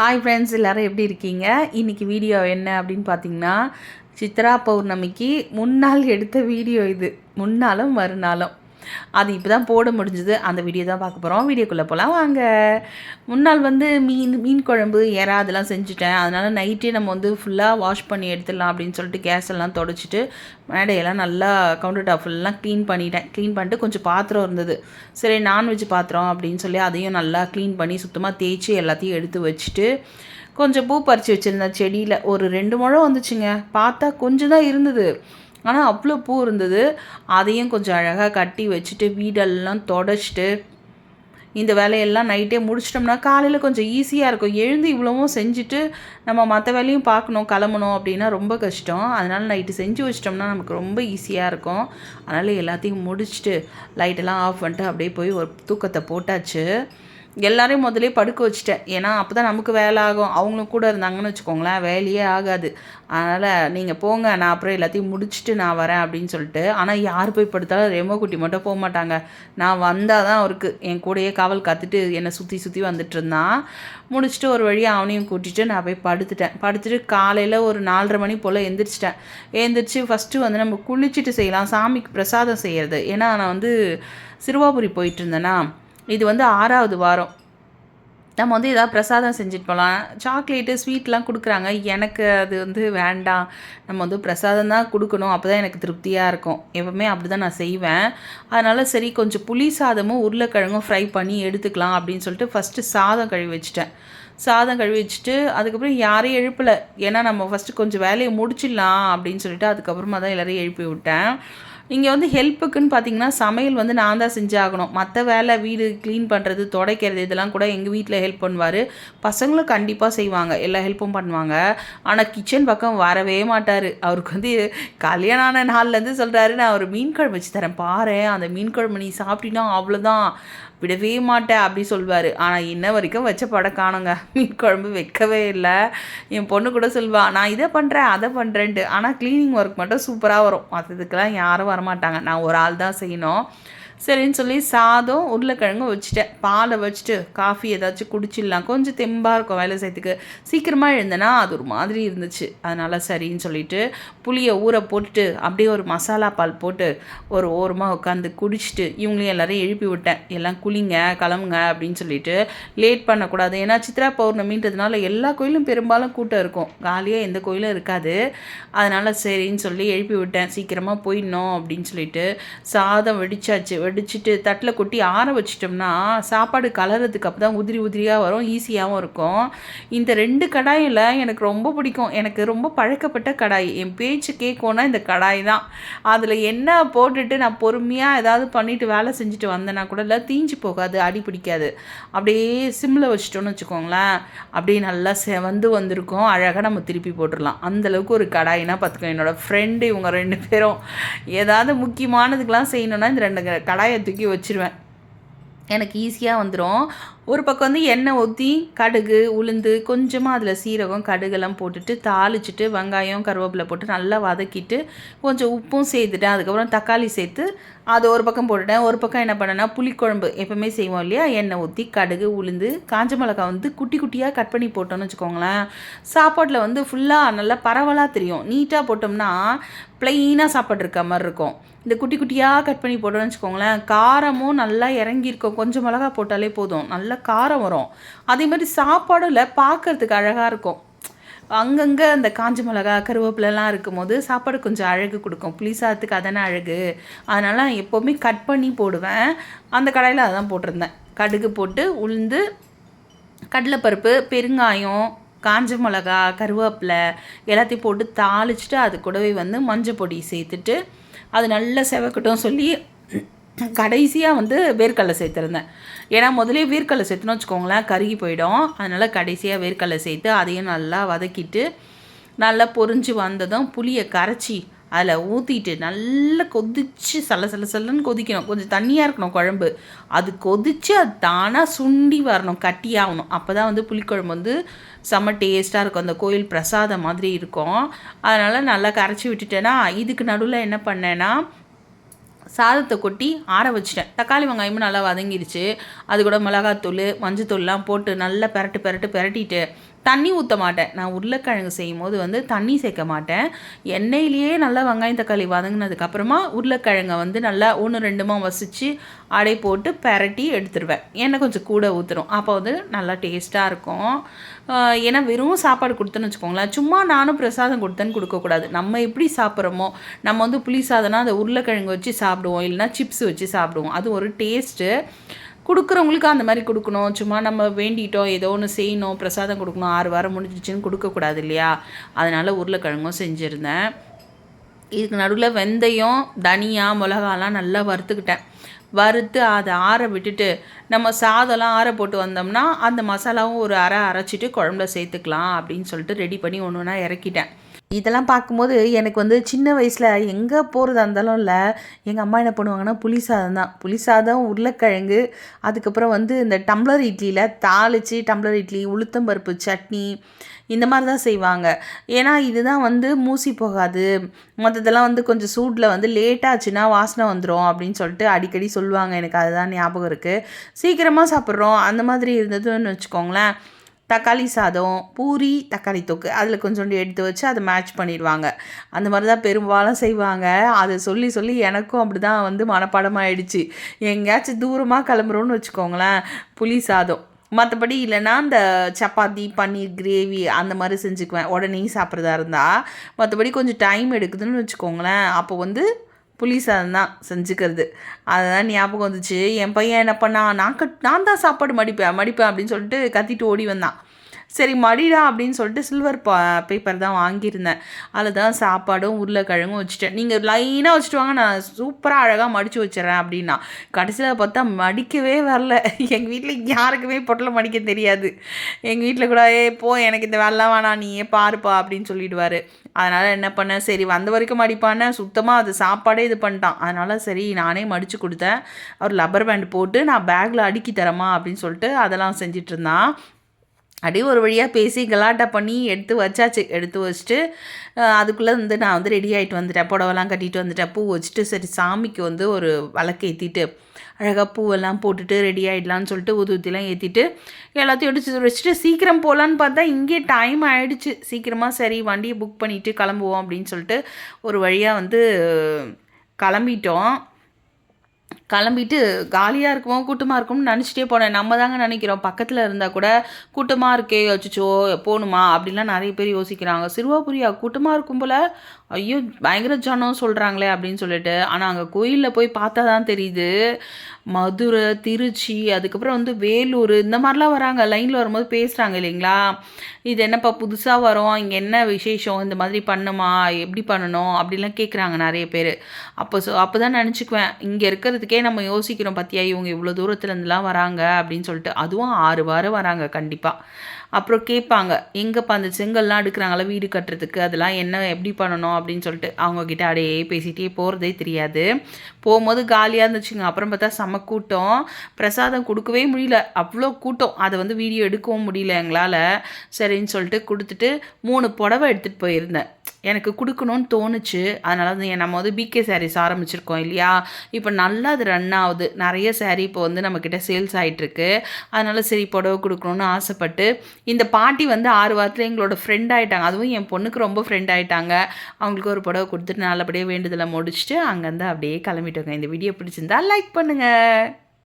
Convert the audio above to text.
Hi friends எல்லோரும் எப்படி இருக்கீங்க? இன்றைக்கி வீடியோ என்ன அப்படின்னு பார்த்தீங்கன்னா சித்ரா பௌர்ணமிக்கு முன்னாள் எடுத்த வீடியோ இது. முன்னாலும் மறுநாளும். அது இப்போ தான் போட முடிஞ்சுது. அந்த வீடியோ தான் பார்க்க போகிறோம் வீடியோக்குள்ளே போகலாம் வாங்க. முன்னாள் வந்து மீன் மீன் குழம்பு இறா அதெல்லாம் செஞ்சுட்டேன். அதனால் நைட்டே நம்ம வந்து ஃபுல்லாக வாஷ் பண்ணி எடுத்துடலாம் அப்படின்னு சொல்லிட்டு கேஸ் எல்லாம் தொடச்சிட்டு மேடையெல்லாம் நல்லா கவுண்டர் டாப் ஃபுல்லாக க்ளீன் பண்ணிட்டேன். க்ளீன் பண்ணிட்டு கொஞ்சம் பாத்திரம் இருந்தது. சரி நான்வெஜ் பாத்திரம் அப்படின்னு சொல்லி அதையும் நல்லா க்ளீன் பண்ணி சுத்தமாக தேய்ச்சி எல்லாத்தையும் எடுத்து வச்சுட்டு கொஞ்சம் பூ பறித்து வச்சுருந்தேன் செடியில். ஒரு ரெண்டு முழம் வந்துச்சுங்க. பார்த்தா கொஞ்சம் தான் இருந்தது. ஆனால் அவ்வளோ பூ இருந்தது. அதையும் கொஞ்சம் அழகாக கட்டி வச்சுட்டு வீடெல்லாம் தொடச்சிட்டு இந்த வேலையெல்லாம் நைட்டே முடிச்சிட்டோம்னா காலையில் கொஞ்சம் ஈஸியாக இருக்கும். எழுந்து இவ்வளவும் செஞ்சுட்டு நம்ம மற்ற வேலையும் பார்க்கணும் கிளம்பணும் அப்படின்னா ரொம்ப கஷ்டம். அதனால் நைட்டு செஞ்சு வச்சிட்டோம்னா நமக்கு ரொம்ப ஈஸியாக இருக்கும். அதனால் எல்லாத்தையும் முடிச்சுட்டு லைட்டெல்லாம் ஆஃப் பண்ணிட்டு அப்படியே போய் ஒரு தூக்கத்தை போட்டாச்சு. எல்லாரையும் முதலே படுக்க வச்சுட்டேன். ஏன்னா அப்போ தான் நமக்கு வேலை ஆகும் அவங்களும் கூட இருந்தாங்கன்னு வச்சுக்கோங்களேன் வேலையே ஆகாது. அதனால் நீங்கள் போங்க நான் அப்புறம் எல்லாத்தையும் முடிச்சுட்டு நான் வரேன் அப்படின்னு சொல்லிட்டு ஆனால் யார் போய் படுத்தாலும் ரெமோ குட்டி மட்டும் போக மாட்டாங்க. நான் வந்தால் தான் அவருக்கு என் கூடயே காவல் காத்துட்டு என்னை சுற்றி சுற்றி வந்துட்டு இருந்தான். முடிச்சுட்டு ஒரு வழியாக அவனையும் கூட்டிகிட்டு நான் போய் படுத்துட்டேன். படுத்துட்டு காலையில் ஒரு நாலரை மணி போல் எந்திரிச்சிட்டேன். எழுந்திரிச்சு ஃபஸ்ட்டு வந்து நம்ம குளிச்சுட்டு செய்யலாம். சாமிக்கு பிரசாதம் செய்கிறது ஏன்னா நான் வந்து சிறுவாபுரி போயிட்டு இருந்தேன்னா இது வந்து ஆறாவது வாரம். நம்ம வந்து எதாவது பிரசாதம் செஞ்சுட்டு போகலாம். சாக்லேட்டு ஸ்வீட்லாம் கொடுக்குறாங்க. எனக்கு அது வந்து வேண்டாம். நம்ம வந்து பிரசாதம் தான் கொடுக்கணும். அப்போ தான் எனக்கு திருப்தியாக இருக்கும். எப்பவுமே அப்படி தான் நான் செய்வேன். அதனால் சரி கொஞ்சம் புளி சாதமும் உருளைக்கிழங்கும் ஃப்ரை பண்ணி எடுத்துக்கலாம் அப்படின்னு சொல்லிட்டு ஃபஸ்ட்டு சாதம் கழுவி வச்சுட்டேன். சாதம் கழுவி வச்சுட்டு அதுக்கப்புறம் யாரையும் எழுப்பலை. ஏன்னா நம்ம ஃபஸ்ட்டு கொஞ்சம் வேலையை முடிச்சிடலாம் அப்படின்னு சொல்லிட்டு அதுக்கப்புறமா தான் எல்லோரையும் எழுப்பி விட்டேன். இங்கே வந்து ஹெல்ப்புக்குன்னு பார்த்தீங்கன்னா சமையல் வந்து நான் தான் செஞ்சாகணும். மற்ற வேலை வீடு க்ளீன் பண்ணுறது துடைக்கிறது இதெல்லாம் கூட எங்கள் வீட்டில் ஹெல்ப் பண்ணுவார். பசங்களும் கண்டிப்பாக செய்வாங்க. எல்லா ஹெல்ப்பும் பண்ணுவாங்க. ஆனால் கிச்சன் பக்கம் வரவே மாட்டார். அவருக்கு வந்து கல்யாணம் ஆன நாள்லேருந்து சொல்கிறாரு நான் ஒரு மீன் குழம்பு வச்சு தரேன். பாரு அந்த மீன் குழம்பு நீ சாப்பிட்டீங்கன்னா அவ்வளோதான் விடவே மாட்டேன் அப்படி சொல்வார். ஆனால் இன்ன வரைக்கும் வச்ச படம் காணுங்க. மீன் குழம்பு வைக்கவே இல்லை. என் பொண்ணு கூட சொல்வாள் நான் இதை பண்ணுறேன் அதை பண்ணுறேன்ட்டு ஆனால் க்ளீனிங் ஒர்க் மட்டும் சூப்பராக வரும். மற்றதுக்கெல்லாம் யாரும் வரமாட்டாங்க. நான் ஒரு ஆள் தான் செய்யணும். சரின்னு சொல்லி சாதம் உருளைக்கிழங்கும் வச்சுட்டேன். பாலை வச்சுட்டு காஃபி ஏதாச்சும் குடிச்சிடலாம். கொஞ்சம் தெம்பாக இருக்கும் வேலை செய்யறதுக்கு. சீக்கிரமாக எழுந்தேன்னா அது ஒரு மாதிரி இருந்துச்சு. அதனால் சரின்னு சொல்லிட்டு புளியை ஊற போட்டுட்டு அப்படியே ஒரு மசாலா பால் போட்டு ஒரு ஓரமாக உட்காந்து குடிச்சிட்டு இவங்களையும் எல்லோரையும் எழுப்பி விட்டேன். எல்லாம் குளிங்க கிளம்புங்க அப்படின்னு சொல்லிட்டு லேட் பண்ணக்கூடாது. ஏன்னா சித்ரா பௌர்ணமின்றதுனால எல்லா கோயிலும் பெரும்பாலும் கூட்டம் இருக்கும். காலியாக எந்த கோயிலும் இருக்காது. அதனால் சரின்னு சொல்லி எழுப்பி விட்டேன். சீக்கிரமாக போயிடணும் அப்படின்னு சொல்லிட்டு சாதம் வெடிச்சாச்சு. வடிச்சிட்டு தட்டில் கொட்டி ஆற வச்சிட்டோம்னா சாப்பாடு கலர்றதுக்கு அப்போ தான் உதிரி உதிரியாக வரும் ஈஸியாகவும் இருக்கும். இந்த ரெண்டு கடாயில் எனக்கு ரொம்ப பிடிக்கும். எனக்கு ரொம்ப பழக்கப்பட்ட கடாய். என் பேச்சு கேட்கோன்னா இந்த கடாய் தான். அதில் என்ன போட்டுட்டு நான் பொறுமையாக ஏதாவது பண்ணிவிட்டு வேலை செஞ்சுட்டு வந்தேன்னா கூட இல்லை தீஞ்சு போகாது அடி பிடிக்காது. அப்படியே சிம்மில் வச்சிட்டோன்னு வச்சுக்கோங்களேன். அப்படியே நல்லா செவந்து வந்திருக்கும். அழகாக நம்ம திருப்பி போட்டுடலாம். அந்தளவுக்கு ஒரு கடாயினா பார்த்துக்கோ. என்னோடய ஃப்ரெண்டு இவங்க ரெண்டு பேரும். ஏதாவது முக்கியமானதுக்கெலாம் செய்யணுன்னா இந்த ரெண்டு கடாயை கடாயை தூக்கி வச்சுருவேன். எனக்கு ஈஸியாக வந்துடும் ஒரு பக்கம் வந்து எண்ணெய் ஊற்றி கடுகு உளுந்து கொஞ்சமாக அதில் சீரகம் கடுகெல்லாம் போட்டுட்டு தாளிச்சிட்டு வெங்காயம் கருவேப்பிலை போட்டு நல்லா வதக்கிட்டு கொஞ்சம் உப்பும் சேர்த்துட்டேன். அதுக்கப்புறம் தக்காளி சேர்த்து அது ஒரு பக்கம் போட்டுட்டேன். ஒரு பக்கம் என்ன பண்ணேன்னா புளிக்குழம்பு எப்போவுமே செய்வோம் இல்லையா? எண்ணெய் ஊற்றி கடுகு உளுந்து காஞ்ச மிளகா வந்து குட்டி குட்டியாக கட் பண்ணி போட்டோன்னு வச்சுக்கோங்களேன். சாப்பாட்டில் வந்து ஃபுல்லாக நல்லா பரவலாக தெரியும். நீட்டாக போட்டோம்னா ப்ளெயினாக சாப்பாடு இருக்க மாதிரி இருக்கும். இந்த குட்டி குட்டியாக கட் பண்ணி போட்டோன்னு வச்சுக்கோங்களேன் காரமும் நல்லா இறங்கியிருக்கும். கொஞ்சம் மிளகா போட்டாலே போதும். நல்லா காரம் வரும். அதே மாதிரி சாப்பாடில் பார்க்குறதுக்கு அழகாக இருக்கும். அங்கங்கே அந்த காஞ்ச மிளகா கருவேப்பிலலாம் இருக்கும்போது சாப்பாடு கொஞ்சம் அழகு கொடுக்கும். புளி சாதத்துக்கு அதானே அழகு? அதனால் எப்போவுமே கட் பண்ணி போடுவேன். அந்த கடையில் அதான் போட்டிருந்தேன். கடுகு போட்டு உளுந்து கடலைப்பருப்பு பெருங்காயம் காஞ்ச மிளகா கருவேப்பிலை எல்லாத்தையும் போட்டு தாளிச்சிட்டு அது கூடவே வந்து மஞ்சள் பொடி சேர்த்துட்டு அது நல்லா செவக்கட்டும் சொல்லி கடைசியாக வந்து வேர்க்கடலை சேர்த்துருந்தேன். ஏன்னா முதலே வேர்க்கடலை சேர்த்துன்னு வச்சுக்கோங்களேன் கருகி போயிடும். அதனால் கடைசியாக வேர்க்கடலை சேர்த்து அதையும் நல்லா வதக்கிட்டு நல்லா பொறிஞ்சு வந்ததும் புளியை கரைச்சி அதில் ஊற்றிட்டு நல்லா கொதித்து சல சல சலன்னு கொதிக்கணும். கொஞ்சம் தண்ணியாக இருக்கணும் குழம்பு. அது கொதித்து அது தானாக சுண்டி வரணும் கட்டியாகணும் அப்போ தான் வந்து புளிக்குழம்பு வந்து செம்ம டேஸ்ட்டாக இருக்கும். அந்த கோயில் பிரசாதம் மாதிரி இருக்கும். அதனால் நல்லா கரைச்சி விட்டுட்டேன்னா இதுக்கு நடுவில் என்ன பண்ணேன்னா சாதத்தை கொட்டி ஆற வச்சிட்டேன். தக்காளி வெங்காயமும் நல்லா வதங்கிடுச்சு. அது கூட மிளகாத்தூள் மஞ்சத்தூள்லாம் போட்டு நல்லா பெரட்டு பெரட்டு பெரட்டிட்டு தண்ணி ஊற்ற மாட்டேன். நான் உருளைக்கிழங்கு செய்யும் போது வந்து தண்ணி சேர்க்க மாட்டேன். எண்ணெயிலேயே நல்லா வெங்காயம் தக்காளி வதங்கினதுக்கப்புறமா உருளைக்கிழங்கை வந்து நல்லா ஒன்று ரெண்டுமா வசித்து அடை போட்டு பரட்டி எடுத்துருவேன். எண்ணெய் கொஞ்சம் கூட ஊற்றுரும் அப்போ வந்து நல்லா டேஸ்ட்டாக இருக்கும். ஏன்னா வெறும் சாப்பாடு கொடுத்தேன்னு வச்சுக்கோங்களேன். சும்மா நானும் பிரசாதம் கொடுத்தேன்னு கொடுக்கக்கூடாது நம்ம எப்படி சாப்பிட்றோமோ நம்ம வந்து புளி சாதம்னா அந்த உருளைக்கிழங்கு வச்சு சாப்பிடுவோம். இல்லைனா சிப்ஸ் வச்சு சாப்பிடுவோம். அது ஒரு டேஸ்ட்டு. கொடுக்குறவங்களுக்கு அந்த மாதிரி கொடுக்கணும். சும்மா நம்ம வேண்டிட்டோம் ஏதோ ஒன்று செய்யணும் பிரசாதம் கொடுக்கணும் ஆறு வாரம் முடிஞ்சிச்சுன்னு கொடுக்கக்கூடாது இல்லையா? அதனால் உருளைக்கிழங்கும் செஞ்சுருந்தேன். இதுக்கு நடுவில் வெந்தயம் தனியா மிளகாலாம் நல்லா வறுத்துக்கிட்டேன். வறுத்து அதை ஆற விட்டுட்டு நம்ம சாதம்லாம் ஆற போட்டு வந்தோம்னா அந்த மசாலாவும் ஒரு அரை அரைச்சிட்டு குழம்புல சேர்த்துக்கலாம் அப்படின்னு சொல்லிட்டு ரெடி பண்ணி ஒன்று ஒன்றா இறக்கிட்டேன். இதெல்லாம் பார்க்கும்போது எனக்கு வந்து சின்ன வயசில் எங்கே போகிறதா இருந்தாலும் இல்லை எங்கள் அம்மா என்ன பண்ணுவாங்கன்னா புளி சாதம் தான். புளி சாதம் உருளைக்கிழங்கு அதுக்கப்புறம் வந்து இந்த டம்ளர் இட்லியில் தாளித்து டம்ளர் இட்லி உளுத்தம்பருப்பு சட்னி இந்த மாதிரி தான் செய்வாங்க. ஏன்னா இதுதான் வந்து மூசி போகாது. மற்றதெல்லாம் வந்து கொஞ்சம் சூடில் வந்து லேட்டாச்சுன்னா வாசனை வந்துடும் அப்படின்னு சொல்லிட்டு அடிக்கடி சொல்லுவாங்க. எனக்கு அதுதான் ஞாபகம் இருக்குது சீக்கிரமாக சாப்பிட்றோம். அந்த மாதிரி இருந்ததுன்னு வச்சுக்கோங்களேன். தக்காளி சாதம் பூரி தக்காளி தொக்கு அதில் கொஞ்சோண்டு எடுத்து வச்சு அதை மேட்ச் பண்ணிடுவாங்க. அந்த மாதிரி தான் பெரும்பாலும் செய்வாங்க. அதை சொல்லி சொல்லி எனக்கும் அப்படி தான் வந்து மனப்பாடமாகிடுச்சு எங்கேயாச்சும் தூரமாக கிளம்புறோன்னு வச்சுக்கோங்களேன் புளி சாதம். மற்றபடி இல்லைன்னா இந்த சப்பாத்தி பன்னீர் கிரேவி அந்த மாதிரி செஞ்சுக்குவேன். உடனே சாப்பிட்றதா இருந்தால் மற்றபடி கொஞ்சம் டைம் எடுக்குதுன்னு வச்சுக்கோங்களேன். அப்போ வந்து புளி சாதம் தான் செஞ்சுக்கிறது. அதுதான் ஞாபகம் வந்துச்சு. என் பையன் என்ன பண்ணான்? நான் கட் நான் தான் சாப்பாடு மடிப்பேன் மடிப்பேன் அப்படின்னு சொல்லிட்டு கத்திட்டு ஓடி வந்தான். சரி மடிடா அப்படின்னு சொல்லிட்டு சில்வர் பா பேப்பர் தான் வாங்கியிருந்தேன். அதில் தான் சாப்பாடும் உருளைக்கிழங்கும் வச்சுட்டேன். நீங்கள் லைனாக வச்சுட்டு வாங்க நான் சூப்பராக அழகாக மடித்து வச்சிடறேன் அப்படின்னா. கடைசியில் பார்த்தா மடிக்கவே வரல. எங்கள் வீட்டில் யாருக்குமே பொட்டலை மடிக்க தெரியாது. எங்கள் வீட்டில் கூட ஏ போ எனக்கு இந்த வேலைலாம் வேணாம். நீ ஏன் பாருப்பா அப்படின்னு சொல்லிடுவார். அதனால் என்ன பண்ணேன் சரி வந்த வரைக்கும் மடிப்பானே சுத்தமாக அது சாப்பாடே இது பண்ணிட்டான். அதனால் சரி நானே மடித்து கொடுத்தேன். அவர் லப்பர் பேண்ட் போட்டு நான் பேக்கில் அடுக்கி தரமா அப்படின்னு சொல்லிட்டு அதெல்லாம் செஞ்சிட்ருந்தான் அப்படியே ஒரு வழியாக பேசி கலாட்டா பண்ணி எடுத்து வச்சாச்சு. எடுத்து வச்சுட்டு அதுக்குள்ளே வந்து நான் வந்து ரெடி ஆகிட்டு வந்துட்டேன். புடவெல்லாம் கட்டிட்டு வந்துட்டேன். பூ வச்சுட்டு சரி சாமிக்கு வந்து ஒரு விளக்கு ஏற்றிட்டு அழகாக பூவெல்லாம் போட்டுட்டு ரெடி ஆகிடலான்னு சொல்லிட்டு ஊது ஊற்றிலாம் ஏற்றிட்டு எல்லாத்தையும் எடுத்து வச்சுட்டு சீக்கிரம் போகலான்னு பார்த்தா இங்கே டைம் ஆகிடுச்சு சீக்கிரமாக சரி வண்டியை புக் பண்ணிவிட்டு கிளம்புவோம் அப்படின்னு சொல்லிட்டு ஒரு வழியாக வந்து கிளம்பிட்டோம். கிளம்பிட்டு காலியாக இருக்குமோ கூட்டமாக இருக்கும்னு நினச்சிட்டே போனேன். நம்ம தாங்க நினைக்கிறோம். பக்கத்தில் இருந்தால் கூட கூட்டமாக இருக்கே வச்சுச்சோ போகணுமா அப்படின்லாம் நிறைய பேர் யோசிக்கிறாங்க. சிறுவாபுரியா கூட்டமாக இருக்கும் போல் ஐயோ பயங்கர ஜனம் சொல்கிறாங்களே அப்படின்னு சொல்லிட்டு. ஆனால் அங்கே கோயிலில் போய் பார்த்தா தான் தெரியுது. மதுரை திருச்சி அதுக்கப்புறம் வந்து வேலூர் இந்த மாதிரிலாம் வராங்க. லைனில் வரும்போது பேசுகிறாங்க இல்லைங்களா? இது என்னப்பா புதுசாக வரும்? இங்கே என்ன விசேஷம்? இந்த மாதிரி பண்ணுமா? எப்படி பண்ணணும்? அப்படிலாம் கேட்குறாங்க நிறைய பேர். அப்போ ஸோ அப்போ தான் நினச்சிக்குவேன். இங்கே இருக்கிறதுக்கே நம்ம யோசிக்கிறோம் பார்த்தியா இவங்க இவ்வளோ தூரத்துலேருந்துலாம் வராங்க அப்படின்னு சொல்லிட்டு. அதுவும் ஆறு வாரம் வராங்க கண்டிப்பாக அப்புறம் கேட்பாங்க எங்கேப்பா அந்த செங்கல்லாம் எடுக்கிறாங்களா வீடு கட்டுறதுக்கு அதெல்லாம் என்ன எப்படி பண்ணணும்? அப்படின்னு சொல்லிட்டு அவங்கக்கிட்ட அடையே பேசிகிட்டே போகிறதே தெரியாது. போகும்போது காலியாக இருந்துச்சுங்க. அப்புறம் பார்த்தா செம்ம கூட்டம். பிரசாதம் கொடுக்கவே முடியல. அவ்வளோ கூட்டம். அதை வந்து வீடியோ எடுக்கவும் முடியல எங்களால். சரின்னு சொல்லிட்டு கொடுத்துட்டு மூணு புடவை எடுத்துகிட்டு போயிருந்தேன். எனக்கு கொடுக்கணும்னு தோணுச்சு. அதனால வந்து நம்ம வந்து பிகே சாரீஸ் ஆரம்பிச்சிருக்கோம் இல்லையா? இப்போ நல்லா அது ரன் ஆகுது. நிறைய சாரீ இப்போ வந்து நம்மக்கிட்ட சேல்ஸ் ஆகிட்டுருக்கு அதனால் சரி புடவை கொடுக்கணும்னு ஆசைப்பட்டு இந்த பாட்டி வந்து ஆறு வாரத்தில் எங்களோட ஃப்ரெண்ட் ஆகிட்டாங்க அதுவும் என் பொண்ணுக்கு ரொம்ப ஃப்ரெண்ட் ஆகிட்டாங்க அவங்களுக்கு ஒரு புடவை கொடுத்துட்டு நல்லபடியாக வேண்டுதலை முடிச்சுட்டு அங்கேருந்து அப்படியே கிளம்பிட்டோங்க. இந்த வீடியோ பிடிச்சிருந்தா லைக் பண்ணுங்கள்